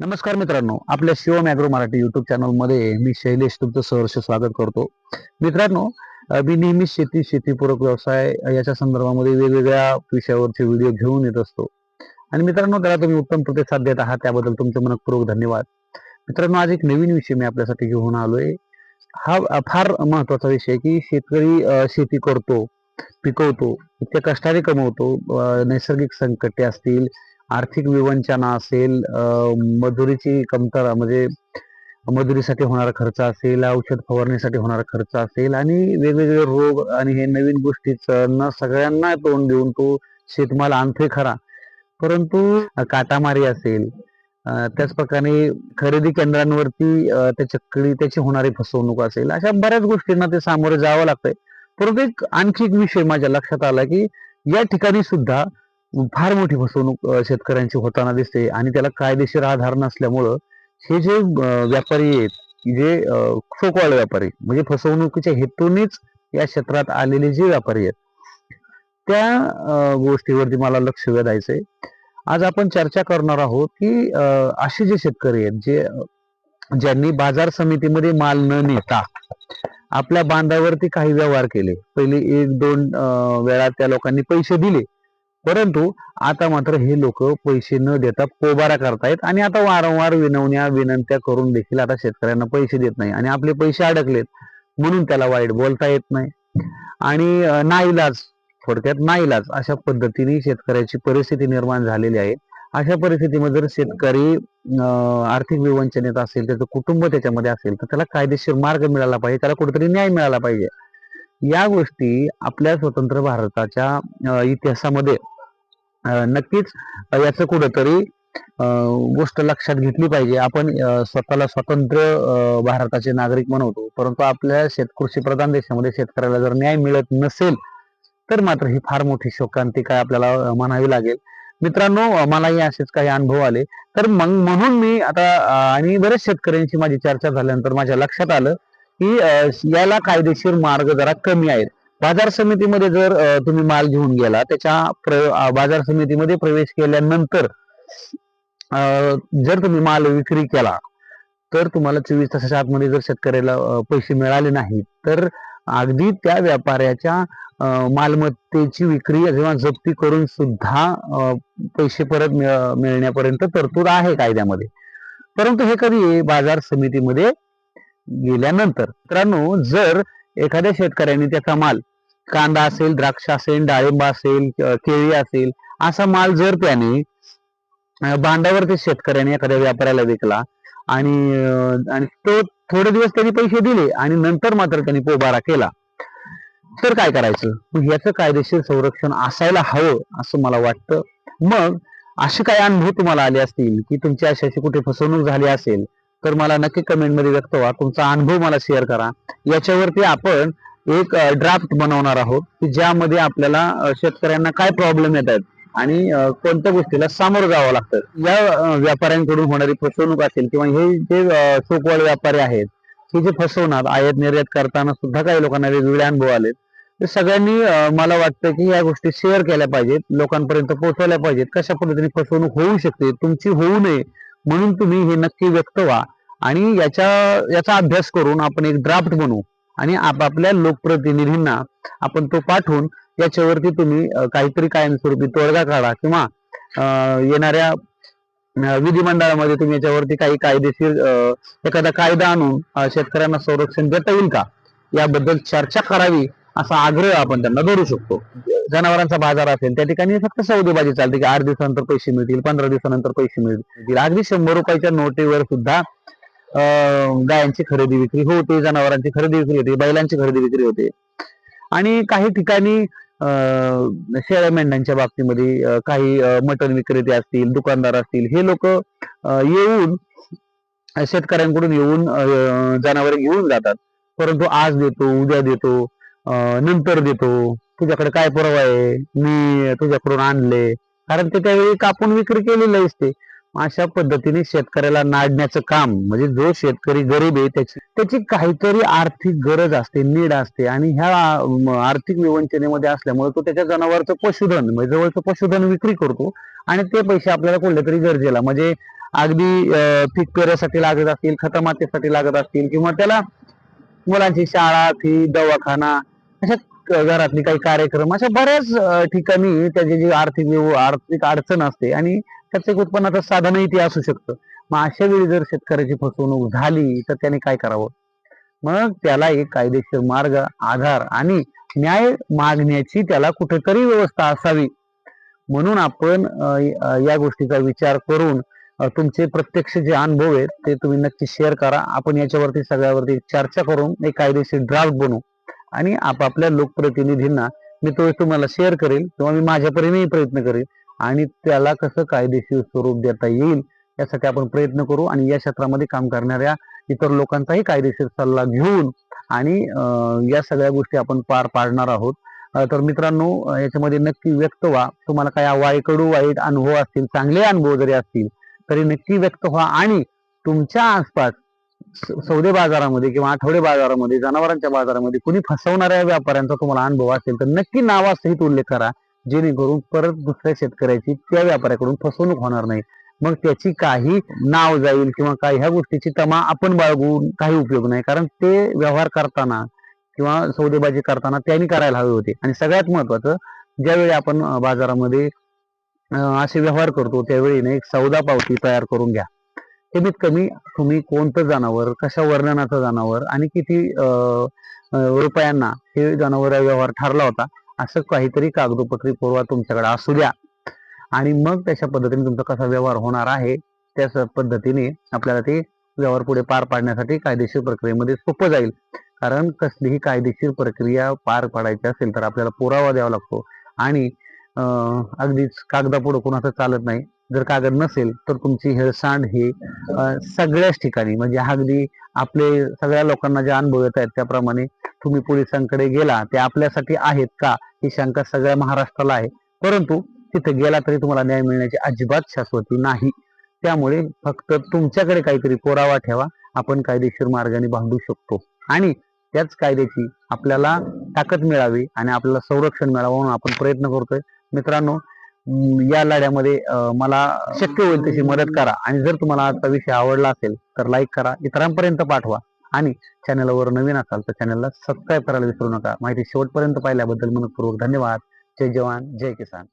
नमस्कार मित्रांनो आपल्या शिवम ॲग्रो मराठी युट्यूब चॅनलमध्ये मी शैलेश तुमचं सहर्ष स्वागत करतो. मित्रांनो मी नेहमी शेती शेतीपूरक व्यवसाय याच्या संदर्भामध्ये वेगवेगळ्या विषयावरचे व्हिडिओ घेऊन येत असतो. आणि मित्रांनो त्याला तुम्ही उत्तम प्रतिसाद देत आहात त्याबद्दल तुमचे मनपूर्वक धन्यवाद. मित्रांनो आज एक नवीन विषय मी आपल्यासाठी घेऊन आलोय. हा फार महत्त्वाचा विषय की शेतकरी शेती करतो पिकवतो इतक्या कष्टाने कमवतो नैसर्गिक संकटे असतील आर्थिक विवंचना असेल मजुरीची कमतरता म्हणजे मजुरीसाठी होणारा खर्च असेल औषध फवारणीसाठी होणारा खर्च असेल आणि वेगवेगळे रोग आणि हे नवीन गोष्टीचं सगळ्यांना तोंड देऊन तो शेतमाल आणतोय खरा. परंतु काटामारी असेल त्याच प्रकारे खरेदी केंद्रांवरती त्याच्या त्याच्याकडे त्याची होणारी फसवणूक असेल अशा बऱ्याच गोष्टींना ते सामोरे जावं लागतंय. परंतु एक आणखी एक विषय माझ्या लक्षात आला की या ठिकाणी सुद्धा फार मोठी फसवणूक शेतकऱ्यांची होताना दिसते. आणि त्याला कायदेशीर आधार नसल्यामुळं हे जे व्यापारी आहेत जे सोकवाळ व्यापारी म्हणजे फसवणुकीच्या हेतूनेच या क्षेत्रात आलेले जे व्यापारी आहेत त्या गोष्टीवरती मला लक्ष वेधायचंय. आज आपण चर्चा करणार आहोत की असे जे शेतकरी आहेत जे ज्यांनी बाजार समितीमध्ये माल न नेता आपल्या बांधावरती काही व्यवहार केले. पहिले एक दोन वेळा त्या लोकांनी पैसे दिले. परंतु आता मात्र हे लोक पैसे न देता पोबारा करतायत आणि आता वारंवार विनवण्या विनंत्या करून देखील आता शेतकऱ्यांना पैसे देत नाही आणि आपले पैसे अडकलेत म्हणून त्याला वाईट बोलता येत नाही. आणि नाईलाज थोडक्यात नाईलाज अशा पद्धतीने शेतकऱ्याची परिस्थिती निर्माण झालेली आहे. अशा परिस्थितीमध्ये जर शेतकरी आर्थिक विवंचनेत असेल त्याचं कुटुंब त्याच्यामध्ये असेल तर त्याला कायदेशीर मार्ग मिळाला पाहिजे त्याला कुठेतरी न्याय मिळाला पाहिजे. या गोष्टी आपल्या स्वतंत्र भारताच्या इतिहासामध्ये नक्कीच याचं कुठंतरी गोष्ट लक्षात घेतली पाहिजे. आपण स्वतःला स्वतंत्र भारताचे नागरिक म्हणवतो परंतु आपल्या शेतकृषी प्रधान देशामध्ये शेतकऱ्याला जर न्याय मिळत नसेल तर मात्र ही फार मोठी शोकांतिका आपल्याला म्हणावी लागेल. मित्रांनो मलाही असेच काही अनुभव आले. तर मग म्हणून मी आता आणि बरेच शेतकऱ्यांची माझी चर्चा झाल्यानंतर माझ्या लक्षात आलं की याला कायदेशीर मार्ग जरा कमी आहेत. बाजार समितीमध्ये जर तुम्ही माल घेऊन गेला त्याच्या प्र- बाजार समितीमध्ये प्रवेश केल्यानंतर जर तुम्ही माल विक्री केला तर तुम्हाला चोवीस तासाच्या आतमध्ये जर शेतकऱ्याला पैसे मिळाले नाही तर अगदी त्या व्यापाऱ्याच्या मालमत्तेची विक्री किंवा जप्ती करून सुद्धा पैसे परत मिळण्यापर्यंत तरतूद आहे कायद्यामध्ये. परंतु हे कधी बाजार समितीमध्ये गेल्यानंतर मित्रांनो जर एखाद्या शेतकऱ्याने त्याचा माल कांदा असेल द्राक्ष असेल डाळिंब असेल केळी असेल असा माल जर त्याने भांडावर ते शेतकऱ्याने एखाद्या व्यापाऱ्याला विकला आणि आणि तो थोडे दिवस त्यांनी पैसे दिले आणि नंतर मात्र त्यांनी पोबारा केला तर काय करायचं? मग याचं कायदेशीर संरक्षण असायला हवं असं मला वाटतं. मग असे काय अनुभव तुम्हाला आले असतील की तुमची अशी अशी कुठे फसवणूक झाली असेल तर मला नक्की कमेंटमध्ये व्यक्त व्हा. तुमचा अनुभव मला शेअर करा. याच्यावरती आपण एक ड्राफ्ट बनवणार आहोत की ज्यामध्ये आपल्याला शेतकऱ्यांना काय प्रॉब्लेम येत आहेत आणि कोणत्या गोष्टीला सामोरं जावं लागतं. या व्यापाऱ्यांकडून होणारी फसवणूक असेल किंवा हे जे अ, व्यापारी आहेत हे जे फसवणार आयात निर्यात करताना सुद्धा काही लोकांना वेगवेगळे अनुभव आलेत. तर सगळ्यांनी मला वाटतं की या गोष्टी शेअर केल्या पाहिजेत लोकांपर्यंत पोहोचवल्या पाहिजेत. कशा पद्धतीने फसवणूक होऊ शकते तुमची होऊ नये म्हणून तुम्ही हे नक्की व्यक्त व्हा. आणि याच्या याचा अभ्यास करून आपण एक ड्राफ्ट बनवू. आणि आपापल्या लोकप्रतिनिधींना आपण तो पाठवून याच्यावरती तुम्ही काहीतरी कायमस्वरूपी तोडगा काढा किंवा येणाऱ्या विधिमंडळामध्ये तुम्ही याच्यावरती काही कायदेशीर एखादा कायदा आणून शेतकऱ्यांना संरक्षण देता येईल का? याबद्दल चर्चा करावी असा आग्रह आपण त्यांना धरू शकतो. जनावरांचा बाजार असेल त्या ठिकाणी फक्त सौदेबाजी चालते की आठ दिवसानंतर पैसे मिळतील पंधरा दिवसानंतर पैसे मिळतील. अगदी शंभर रुपयाच्या नोटेवर सुद्धा गायांची खरेदी विक्री होते जनावरांची खरेदी विक्री होते बैलांची खरेदी विक्री होते. आणि काही ठिकाणी अं, शेळ्या मेंढ्यांच्या बाबतीमध्ये काही मटण विक्रेते असतील दुकानदार असतील हे लोक येऊन शेतकऱ्यांकडून येऊन जनावर जनावरे घेऊन जातात. परंतु आज देतो उद्या देतो नंतर देतो. तुझ्याकडे काय पुरावा आहे? मी तुझ्याकडून आणले. कारण ते त्यावेळी कापून विक्री केलेली असते. अशा पद्धतीने शेतकऱ्याला नाडण्याचं काम म्हणजे जो शेतकरी गरीब आहे त्याची त्याची काहीतरी आर्थिक गरज असते नीड असते. आणि ह्या आर्थिक विवंचनेमध्ये असल्यामुळे तो त्याच्या जनावरचं पशुधन म्हणजे जवळचं पशुधन विक्री करतो. आणि ते पैसे आपल्याला कुठल्या तरी गरजेला म्हणजे अगदी पीक पेऱ्यासाठी लागत असतील खतमातेसाठी लागत असतील किंवा त्याला मुलांची शाळा फी दवाखाना अशा घरातली काही कार्यक्रम अशा बऱ्याच ठिकाणी त्याची जी आर्थिक आर्थिक अडचण असते. आणि त्याचं उत्पन्नाचं साधनही ते असू शकतं. मग अशा वेळी जर शेतकऱ्याची फसवणूक झाली तर त्याने काय करावं? मग त्याला एक कायदेशीर मार्ग आधार आणि न्याय मागण्याची त्याला कुठेतरी व्यवस्था असावी. म्हणून आपण या गोष्टीचा विचार करून तुमचे प्रत्यक्ष जे अनुभव आहेत ते तुम्ही नक्की शेअर करा. आपण याच्यावरती सगळ्यावरती चर्चा करून एक कायदेशीर ड्राफ्ट बनवू. आणि आपापल्या लोकप्रतिनिधींना मी तो तुम्हाला शेअर करेल किंवा मी माझ्या परीनेही प्रयत्न करेल. आणि त्याला कसं कायदेशीर स्वरूप देता येईल यासाठी आपण प्रयत्न करू आणि या क्षेत्रामध्ये काम करणाऱ्या इतर लोकांचाही कायदेशीर सल्ला घेऊन आणि या सगळ्या गोष्टी आपण पार पाडणार आहोत. तर मित्रांनो याच्यामध्ये नक्की व्यक्त व्हा. तुम्हाला काय वाईकडू वाईट अनुभव असतील चांगले अनुभव जरी असतील तरी नक्की व्यक्त व्हा आणि तुमच्या आसपास स- सौदे बाजारामध्ये किंवा आठवडे बाजारामध्ये जनावरांच्या बाजारामध्ये कुणी फसवणाऱ्या व्यापाऱ्यांचा तुम्हाला अनुभव असेल तर नक्की नावासहित उल्लेख करा. जेणेकरून परत दुसऱ्या शेतकऱ्याची त्या व्यापाऱ्याकडून फसवणूक होणार नाही. मग त्याची काही नाव जाईल किंवा काही ह्या गोष्टीची तमा आपण बाळगून काही उपयोग नाही. कारण ते व्यवहार करताना किंवा सौदेबाजी करताना त्यांनी करायला हवे होते. आणि सगळ्यात महत्वाचं ज्यावेळी आपण बाजारामध्ये असे व्यवहार करतो त्यावेळी एक सौदा पावती तयार करून घ्या. कमीत कमी तुम्ही कोणतं जनावर कशा वर्णनाचं जनावर आणि किती अं, रुपयांना हे जनावर व्यवहार ठरला होता असं काहीतरी कागदोपत्री पुरावा तुमच्याकडे असू द्या. आणि मग त्याच्या पद्धतीने तुमचा कसा व्यवहार होणार आहे त्याच पद्धतीने आपल्याला ते व्यवहार पुढे पार पाडण्यासाठी कायदेशीर प्रक्रियेमध्ये सोपं जाईल. कारण कसलीही कायदेशीर प्रक्रिया पार पाडायची असेल तर आपल्याला पुरावा द्यावा लागतो. आणि अगदीच कागदापुढं कोणाचं चालत नाही. जर कागद नसेल तर तुमची हेळसांड ही सगळ्याच ठिकाणी म्हणजे अगदी आपले सगळ्या लोकांना जे अनुभव येत आहेत त्याप्रमाणे तुम्ही पोलिसांकडे गेला ते आपल्यासाठी आहेत का? ही शंका सगळ्या महाराष्ट्राला आहे. परंतु तिथे गेला तरी तुम्हाला न्याय मिळण्याची अजिबात शाश्वती नाही. त्यामुळे फक्त तुमच्याकडे काहीतरी पुरावा ठेवा. आपण कायदेशीर मार्गाने बांधू शकतो. आणि त्याच कायद्याची आपल्याला ताकद मिळावी आणि आपल्याला संरक्षण मिळावं म्हणून आपण प्रयत्न करतोय. मित्रांनो या लढ्यामध्ये मला शक्य होईल तशी मदत करा. आणि जर तुम्हाला आजचा विषय आवडला असेल तर लाईक करा. इतरांपर्यंत पाठवा. आणि चॅनलवर नवीन असाल तर चॅनलला सबस्क्राईब करायला विसरू नका. माहिती शेवटपर्यंत पाहिल्याबद्दल मनपूर्वक धन्यवाद. जय जवान जय किसान.